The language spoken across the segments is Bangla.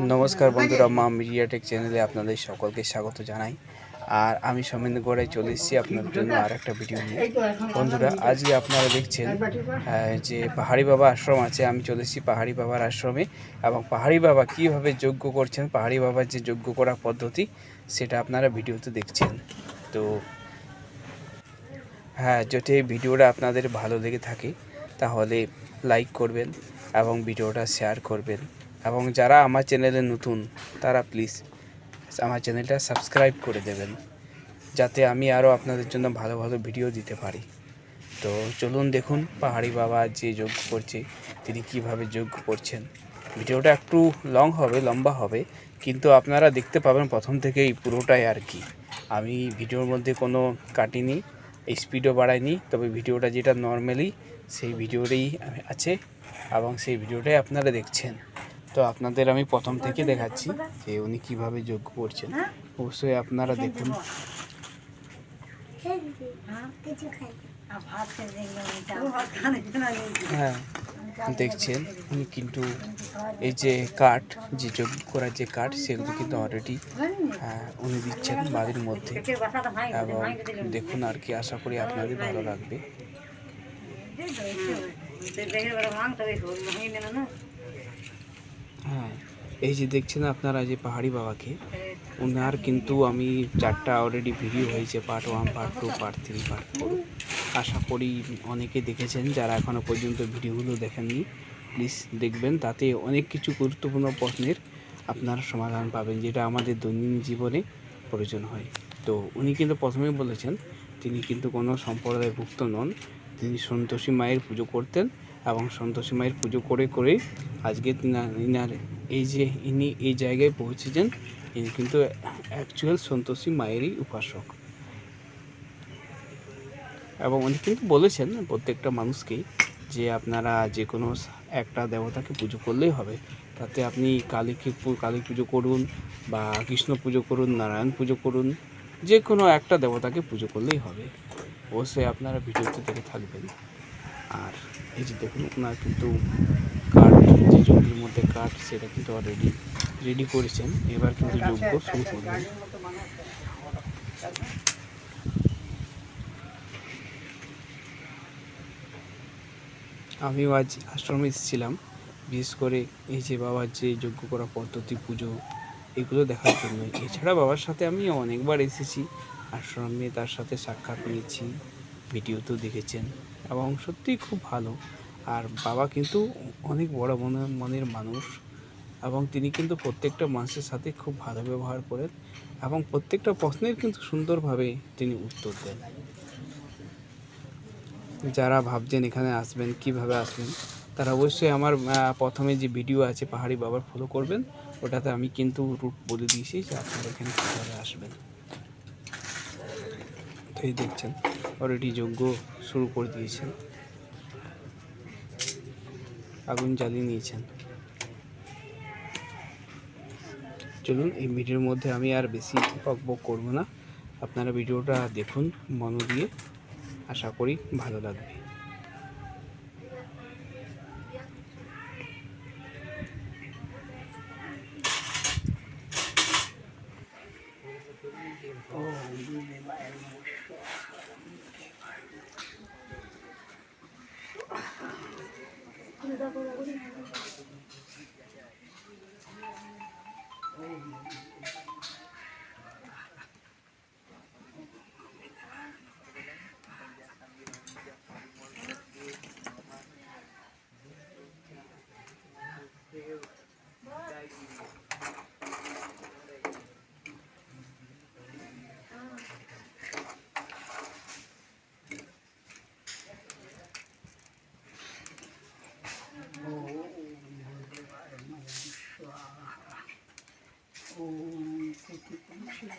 নমস্কার বন্ধুরা, মা মিডিয়া টেক চ্যানেলে আপনাদের সকলকে স্বাগত জানাই। আর আমি সমেন্দ্র গড়ায় চলে এসেছি আপনার জন্য আর একটা ভিডিও নিয়ে। বন্ধুরা, আজকে আপনারা দেখছেন যে পাহাড়ি বাবা আশ্রম আছে, আমি চলে এসেছি পাহাড়ি বাবার আশ্রমে। এবং পাহাড়ি বাবা কীভাবে যজ্ঞ করছেন, পাহাড়ি বাবার যে যজ্ঞ করার পদ্ধতি, সেটা আপনারা ভিডিওতে দেখছেন। তো হ্যাঁ যদি ভিডিওটা আপনাদের ভালো লেগে থাকে, তাহলে লাইক করবেন এবং ভিডিওটা শেয়ার করবেন। এবং যারা আমার চ্যানেলে নতুন, তারা প্লিজ আমার চ্যানেলটা সাবস্ক্রাইব করে দেবেন, যাতে আমি আরও আপনাদের জন্য ভালো ভালো ভিডিও দিতে পারি। তো চলুন দেখুন পাহাড়ি বাবা যে যজ্ঞ করছে, তিনি কীভাবে যজ্ঞ করছেন। ভিডিওটা একটু লং হবে, লম্বা হবে, কিন্তু আপনারা দেখতে পাবেন প্রথম থেকেই পুরোটাই আর কি। আমি ভিডিওর মধ্যে কোনো কাটিনি স্পিডও বাড়াইনি, তবে ভিডিওটা যেটা নর্মালি সেই ভিডিওটাই আছে এবং সেই ভিডিওটাই আপনারা দেখছেন। তো আপনাদের আমি প্রথম থেকে দেখাচ্ছি যে উনি কীভাবে যোগ করছেন। অবশ্যই আপনারা দেখুন। হ্যাঁ দেখছেন উনি কিন্তু এই যে কাঠ, যে যোগ করার যে কাঠ, সেগুলো কিন্তু অলরেডি উনি দিচ্ছেন বাড়ির মধ্যে। এবং দেখুন আর কি, আশা করি আপনাদের ভালো লাগবে। হ্যাঁ এই যে দেখছেন আপনারা যে পাহাড়ি বাবাকে ওনার কিন্তু আমি চারটা অলরেডি ভিডিও হয়েছে part one part two part three part four আশা করি অনেকে দেখেছেন, যারা এখনও পর্যন্ত ভিডিওগুলো দেখেননি প্লিজ দেখবেন। তাতে অনেক কিছু গুরুত্বপূর্ণ প্রশ্নের আপনারা সমাধান পাবেন, যেটা আমাদের দৈনন্দিন জীবনে প্রয়োজন হয়। তো উনি কিন্তু প্রথমেই বলেছেন, তিনি কিন্তু কোনো সম্প্রদায়ভুক্ত নন, তিনি সন্তোষী মায়ের পুজো করতেন এবং সন্তোষী মায়ের পুজো করে করে আজকে ইনার এই যে ইনি এই জায়গায় পৌঁছেছেন, ইনি কিন্তু অ্যাকচুয়াল সন্তোষী মায়েরই উপাসক। এবং উনি কিন্তু বলেছেন প্রত্যেকটা মানুষকেই যে আপনারা যে কোনো একটা দেবতাকে পুজো করলেই হবে। তাতে আপনি কালীকে কালী পুজো করুন বা কৃষ্ণ পুজো করুন, নারায়ণ পুজো করুন, যে কোনো একটা দেবতাকে পুজো করলেই হবে। অবশ্যই আপনারা ভিডিওতে দেখে থাকবেন। আর এই যে দেখুন, ওনার কিন্তু কাঠ যে যজ্ঞের মধ্যে কাঠ সেটা কিন্তু অলরেডি রেডি করেছেন। এবার কিন্তু যোগ্য শুরু করবেন। আমিও আজ আশ্রমে এসেছিলাম। বিশেষ করে এই যে বাবার যে যজ্ঞ করা পদ্ধতি, পুজো, এগুলো দেখার জন্য। এছাড়া বাবার সাথে আমি অনেকবার এসেছি। আশ্রমে তার সাথে সাক্ষাৎ নিয়েছি। ভিডিওতেও দেখেছেন এবং সত্যিই খুব ভালো। আর বাবা কিন্তু অনেক বড় মনের মনের মানুষ এবং তিনি কিন্তু প্রত্যেকটা মানুষের সাথে খুব ভালো ব্যবহার করেন এবং প্রত্যেকটা প্রশ্নের কিন্তু সুন্দরভাবে তিনি উত্তর দেন। যারা ভাবছেন এখানে আসবেন, কীভাবে আসবেন, তারা অবশ্যই আমার প্রথমে যে ভিডিও আছে পাহাড়ি বাবার ফলো করবেন। ওটাতে আমি কিন্তু রুট বলে দিয়েছি যে আপনারা এখানে কীভাবে আসবেন। এই দেখছেন। অলরেডি যজ্ঞ শুরু করে দিয়েছেন। আগুন জ্বালিয়ে নিয়েছেন। চলুন, এই ভিডিওর মধ্যে আমি আর বেশি বকবক করব করব না। আপনারা ভিডিওটা দেখুন, মন দিয়ে। আশা করি ভালো লাগবে। kung kikita mo siya.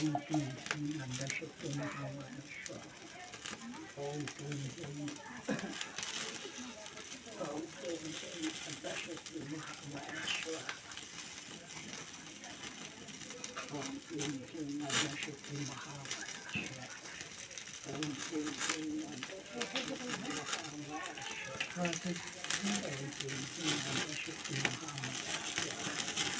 一定听俺的是中国文学，好中中，好中中，俺的是中国文学，好中中，俺的是中国文学，好中中，俺的是中，好中中，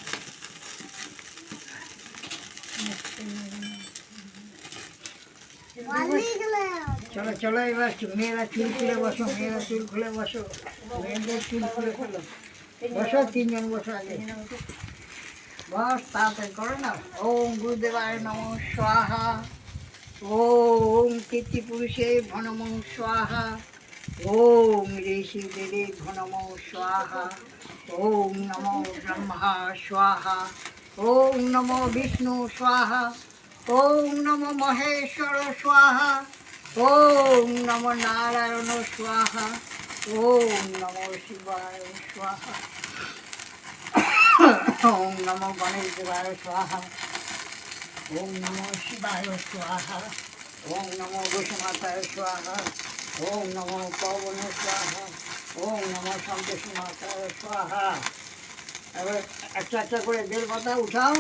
চলো চলো এবার মেয়েরা চুল খুলে বসো, মেয়েরা চুল খুলে বসো। মেয়েদের চুল খুলে ফেলো। বসো, তিনজন বসো আগে। বস, তাড়াতাড়ি করো না। ওম গুরুদেবায় নম স্বাহা। ওম কীর্তি ঘনম স্বাহা। ওম ঋষি দেবে ঘনম স্বাহা। ওম নমো ব্রহ্মা স্বাহা। ওম নমো বিষ্ণু স্বাহা। ওম নমো মহেশ্বর স্বাহা, ওম নমো নারায়ণ স্বাহা, ওম নমো শিবায় স্বাহা। ওম নমো গণেশ দেবায় স্বাহা, ওম নমো শিবায় স্বাহা, ওম নমো বসুমাতায় স্বাহা, ওম নমো পবন স্বাহা, ওম নমো সন্তোষ মাতায় স্বাহা। এবার একটা একটা করে বেল পাতা উঠাও।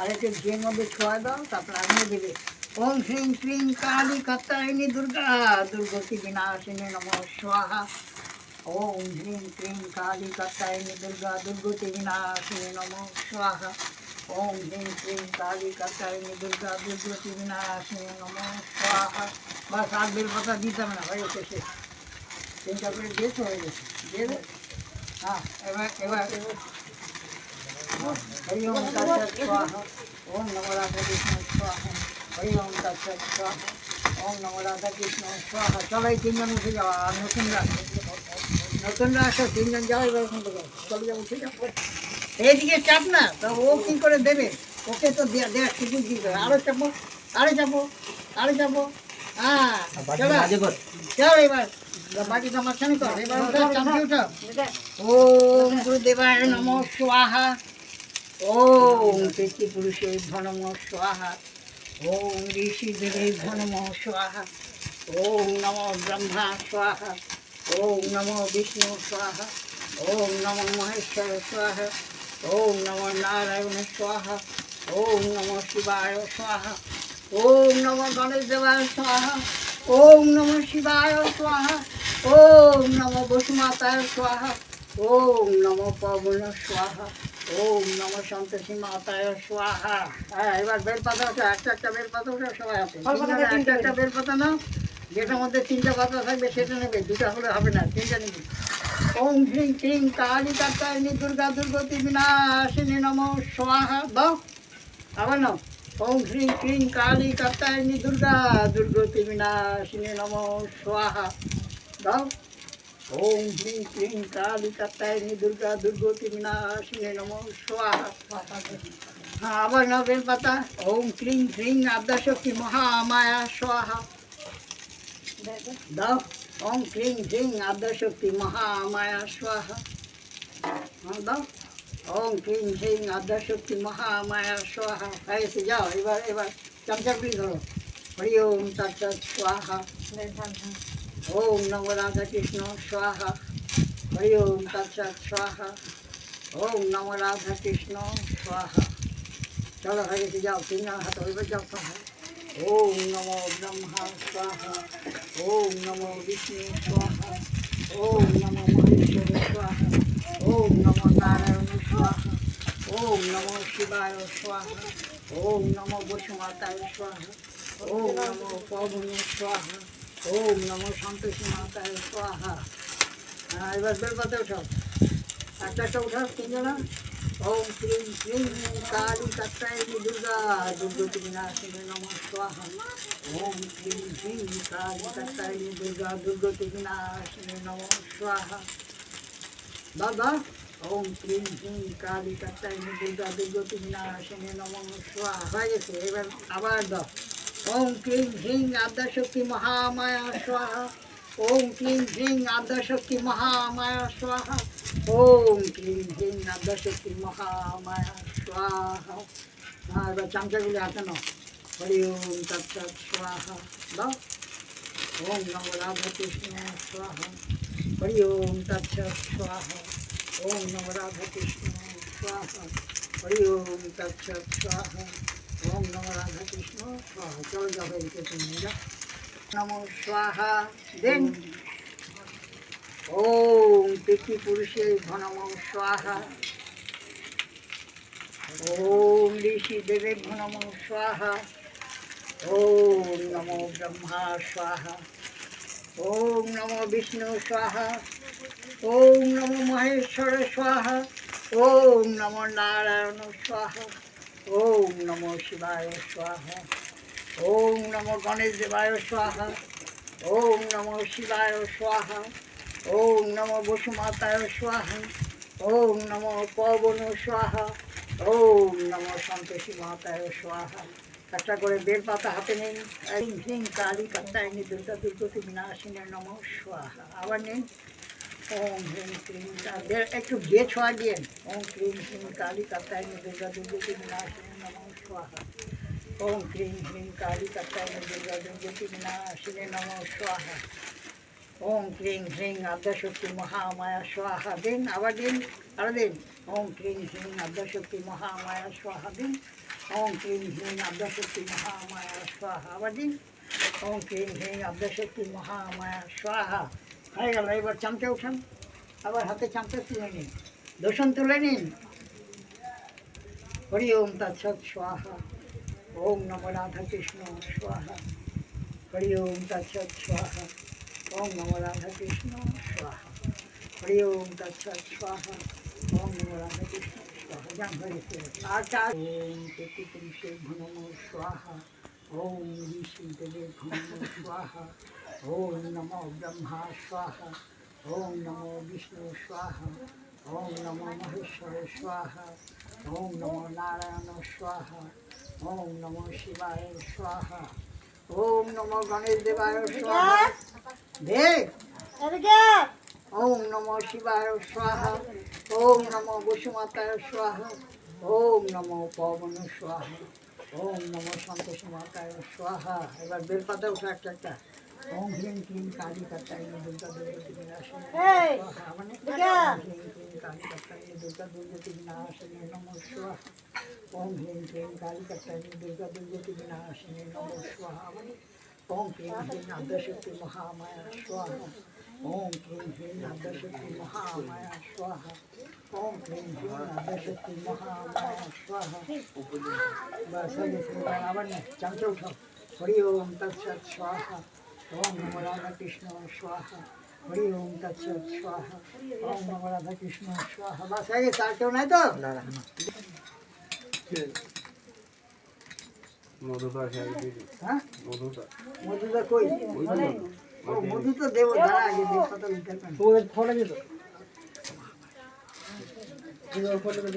আর একটু ঘিয়ের মধ্যে ছোঁয়া দাও, তারপর আমিও দেবে। ওম শ্রীং ক্রিং কালী কাত্তায়নী দুর্গা, দুর্গতি বিনাশিনী নম স্বাহা। ওম হ্রিং ক্রিং কালী কাত্তায়নী দুর্গা, দুর্গতি বিনাশিনী নম স্বাহা। ওম হ্রিং ক্রিং কালী কাত্তায়নী দুর্গা, দুর্গতি বিনাশিনী নম স্বাহা। বাস আর বেল পাতা দিতাম না, হয়ে গেছে। তিনটা করে দিয়েছ, হয়ে গেছে। দিয়ে হ্যাঁ এবার এবার এবার। हरि ओम तत्सत् स्वाहा ओम नमो राधा कृष्ण स्वाहा हरि ओम तत्सत् स्वाहा ओम नमो राधा कृष्ण स्वाहा চলো এই তিনজন উঠে যাও আর নতুনরা নতুনরা আসো তিনজন যাও এবার ওখান থেকে চলে যাও উঠে যাও এইদিকে চাপ না তা ও কি করে দেবে ওকে তো দেয়া দেয়া সুযোগ দিতে হবে আরো চাপো আরো চাপো আরো চাপো হ্যাঁ চলো চলো এবার বাকিটা মাঝখানে কর এবার ওটা চাপিয়ে উঠাও ওম গুরুদেবায় নমো স্বাহা ওম পিতৃপুরুষে ধনম স্বাহা ওম ঋষি দেবে ধনম স্বাহা ওম নমো ব্রহ্মা স্বাহা ওম নমো বিষ্ণু স্বাহা ওম নমো মহেশ্বর স্বাহা ওম নমো নারায়ণ স্বাহা ওম নমো শিবায় স্বাহা ওম নমো গণেশ দেবায় স্বাহা ওম নমো শিবায় স্বাহা ওম নমো বসুমাতায় স্বাহা ওম নমো পবন স্বাহা ওম নমো সন্তোষী মাতায় স্বাহা। হ্যাঁ এবার বেলপাতা ওঠো একটা একটা বেলপাতা ওঠো সবাই হাতে একটা একটা বেলপাতা নাও যেটার মধ্যে তিনটা পাতা থাকবে সেটা নেবে দুটা হলে হবে না তিনটা নেবে। ওম হ্রিং ক্রিং কালী কাত্তায়নি দুর্গা দুর্গতি বিনাশিনী নম স্বাহা। দাও আবার নাও। ওম হ্রিং ক্রিং কালী কাত্তায়নি দুর্গা দুর্গতি বিনাশিনী নম স্বাহা। দাও। ওম হ্রিং ক্রিং কালী কাত্তায়নি দুর্গা দুর্গতি বিনাশিনী নম স্বাহা। হ্যাঁ আবার নাও বেলপাতা ওম ক্রিং ক্রিং আদ্যাশক্তি মহামায়া স্বাহা। দাও। ওম ক্রিং ক্রিং আদ্যাশক্তি মহামায়া স্বাহা। হ্যাঁ দাও। ওম ক্রিং ক্রিং আদ্যাশক্তি মহামায়া স্বাহা। এসে যাও, এবার এবার। চামচাগুলি ধরো হরি ওম তৎসৎ স্বাহা। ওম নম রাধা কৃষ্ণ স্বাহা। হরি ওম তৎসৎ স্বাহা। ওম নম রাধা কৃষ্ণ স্বাহা। চলো হয়ে গেছে যাও, তিন হাত এবার যাও তো ওম নমো ব্রহ্মা, স্বাহা। ওম নমো বিষ্ণু, স্বাহা। ওম নমো মহেশ্বর, স্বাহা। ওম নমো নারায়ণ, স্বাহা। ওম নমো শিবায়, স্বাহা। ওম নমো বসুমাতায়, স্বাহা। ওম নমো পবন স্বাহা। ওম নমো সন্তোষী মাতায় স্বাহা। হ্যাঁ এবার বেলপাতে উঠাও একটা একটা উঠাও তিনজনা। ওম ক্রিম ক্রিম কালী কাত্তায়নি দুর্গা দুর্গতি বিনাশিনী নম স্বাহা। ওম ক্রিম ক্রিম কালী কাত্তায়নি দুর্গা দুর্গতি বিনাশিনী নম স্বাহা। বাবা ওম ক্রিম ক্রিম কালী কাত্তায়নি দুর্গা দুর্গতি বিনাশিনী নম স্বাহা। হয়ে গেছে। এবার আবার দাও। ওম ক্রিম ক্রিম আদ্যাশক্তি মহামায়া স্বাহা। ওম ক্লিং ক্লিং আদ্যাশক্তি মহামায়া স্বাহা। ওম ক্লিং ক্লিং আদ্যাশক্তি মহামায়া স্বাহা। হ্যাঁ এবার চামচাগুলি নাও। হরি ওম তৎসৎ স্বাহা। দাও। ওম নম রাধা কৃষ্ণ স্বাহা। হরি ওম তৎসৎ স্বাহা। ওম নম রাধা কৃষ্ণ স্বাহা। হরি ওম তৎসৎ স্বাহা। ওম নম ঘনম স্বাহা। ওম ঋষি দেবে ঘনম স্বাহা। ওম নমো ব্রহ্মা স্বাহা। ওম নমো বিষ্ণু স্বাহা। ওম নমো মহেশ্বর স্বাহা। ওম নমো নারায়ণ স্বাহা। ওম নমো শিবায় স্বাহা। ওম নমো গণেশ দেবায় স্বাহা। ওম নমো শিবায় স্বাহা। ওম নমো বসুমাতায় স্বাহা। ওম নমো পবন স্বাহা। ওম নমো সন্তোষী মাতায় স্বাহা। একটা করে বেল পাতা হাতে নিন। হ্রিং হ্রিং কালী দুর্গা, দুর্গতি, বিনাশিনী, নম স্বাহা। আবার নিন। ওম হ্রিং ক্রিং কা- বে- একটু গে ছোঁয়া দিন ওম ক্রিং হ্রিং কালী কাত্তায়নি দুর্গা দুর্গতি বিনাশিনী নম স্বাহা। ওম ক্রিং হ্রিং কালী কাত্তায়নি দুর্গা দুর্গতি বিনাশিনী নম স্বাহা। ওম ক্রিং হ্রিং আদ্যাশক্তি মহামায়া স্বাহা দিন, আবার দিন আরও দিন। ওম ক্রিং হ্রিং আদ্যাশক্তি মহামায়া স্বাহা দিন, ওম ক্রিং হ্রিং আদ্যাশক্তি মহামায়া স্বাহা, আবার দিন। ওম ক্রিং হ্রিং আদ্যাশক্তি মহামায়া স্বাহা। হয়ে গেল, এবার চামচা উঠান, আবার হাতে চামচা তুলে নিন। দোষণ তুলে নিন। হরি ওম তৎসৎ স্বাহা, ওম নম রাধা কৃষ্ণ স্বাহা। হরি ওম তৎসৎ স্বাহা, ওম নম রাধা কৃষ্ণ স্বাহা। হরি ওম তৎসৎ স্বাহা, ওম নম রাধা কৃষ্ণ স্বাহা। ওম প্রতি পুরুষে ঘনম স্বাহা, ওম ঋষি দেবে ঘনম স্বাহা। নম ব্রহ্মা স্বাহা ওম নম বিষ্ণু স্বাহা ওম নম মহেশ্বর স্বাহা ওম নম নারায়ণ স্বাহা ওম নম শিবায় স্বাহা ওম নম গণেশ দেবায় স্বাহা দেখ ওম নমো শিবায় স্বাহা ওম নমো বসুমাতায় স্বাহা ওম নমো পবন স্বাহা ওম নমো সন্তোষ মাতায় স্বাহা এবার বেলপাতা উঠা একটা একটা ওম হ্রিং ক্লিং কালী কাতায় দুর্গা দুর্গতি বিনাশিনী স্বাহা মানে ওম হ্রিং ক্লিং কালী কাতায় দুর্গা দুর্গতি বিনাশিনী নমো স্বাহা ওম হ্রিং ক্লিং কালী কাতায় দুর্গা দুর্গতি বিনাশিনী নমো স্বাহা মানে ওম ক্লিং হ্রিং আদ্যশক্তি মহামায়া স্বাহা ওম ক্লিং হ্রিং আদ্যশক্তি মহামায়া স্বাহা ওম ক্লিং হ্রিং আদ্যশক্তি মহামায়া স্বাহা এবার আবার না চামচা উঠাও হরি ওম তৎসৎ স্বাহা। ওম নম রাধা কৃষ্ণ স্বাহা। বাস হয়ে গেছে আর কেউ নাই তো? মধুটা হ্যাঁ? মধুটা মধুটা কই? মধু তো দেবো দাঁড়া আগে দিয়ে কথা বলতে পারবেন খুলতো খুলতো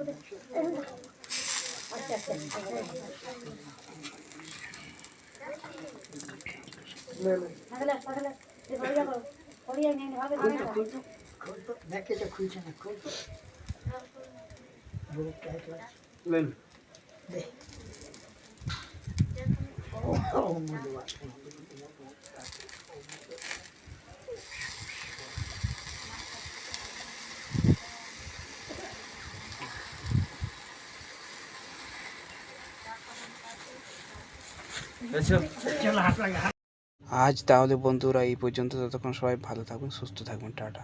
দেখ এটা খুলছে না Eso, yo la aplaudí. আজ তাহলে বন্ধুরা এই পর্যন্ত ততক্ষণ সবাই ভালো থাকবেন সুস্থ থাকবেন টাটা।